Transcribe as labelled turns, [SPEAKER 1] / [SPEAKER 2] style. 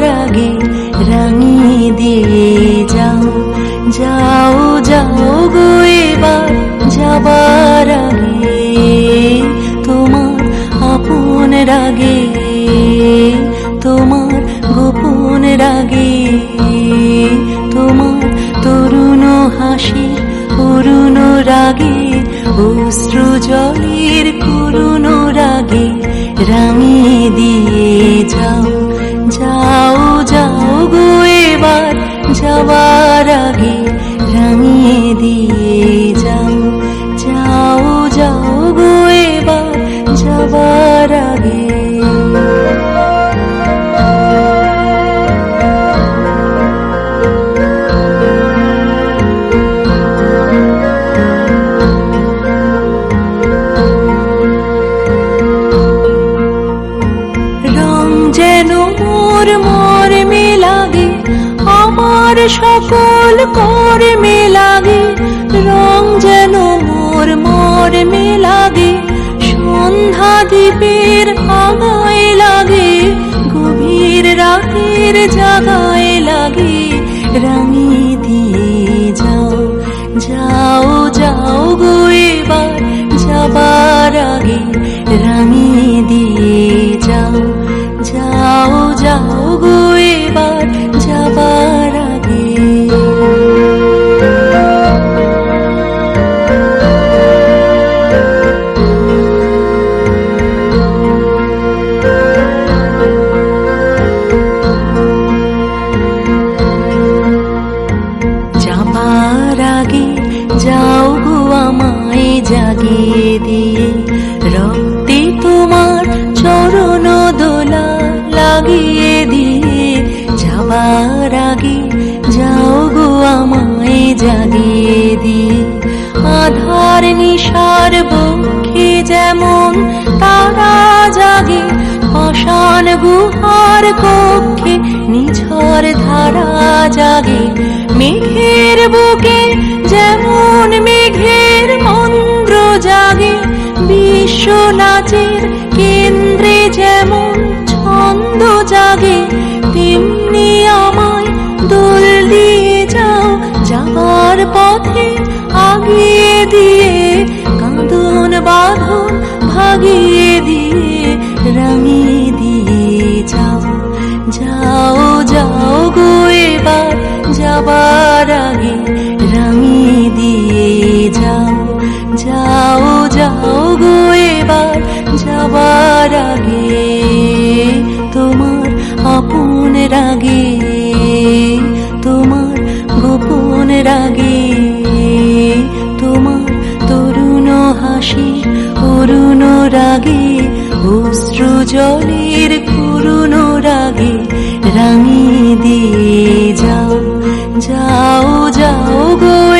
[SPEAKER 1] রাগে রাঙিয়ে দিয়ে যাও। যাও যাও গো এবার যাবার আগে। তোমার আপন রাগে, তোমার গোপন রাগে, তোমার তরুণ হাসি, অরুণ রাগে, অশ্রু জলের করুণ রাগে রাঙিয়ে দিয়ে যাও। দিয়ে যাও যাও যাও গো এবার যাওয়ার আগে আমার সকল কর্মে লাগে, রং যেন মোর মোর লাগে, সন্ধ্যা দ্বীপের আগায় লাগে, গভীর রাতের জাগায় লাগে রাঙিয়ে দিয়ে যাও যাও যাও গো এবার যাবার আগে রাঙিয়ে দিয়ে যাও যাও যাও গো এবার যাও গো আমায় জাগিয়ে দিয়ে। রক্তে তোমার চরণ দোলা লাগিয়ে দিয়ে। যাবার আগে যাও গো আমায় জাগিয়ে দিয়ে। আধার নিশার বক্ষে যেমন তারা জাগে পাষাণ গুহার কক্ষে নিঝর ধারা জাগে। মেঘের বুকে বিশ্ব নাচের কেন্দ্রে যেমন ছন্দ জাগে, তেমনি আমায় দোল দিয়ে যাও যাওয়ার পথে আগিয়ে দিয়ে, কাঁদন বাঁধন ভাগিয়ে দিয়ে, রাঙিয়ে দিয়ে যাও। যাও যাও গো এবার, যাবার রাগে, তোমার গোপন রাগে, তোমার তরুণ হাসি, অরুণ রাগে, অশ্রু জলের করুণ রাগে, রাঙিয়ে দিয়ে যাও যাও যাও গো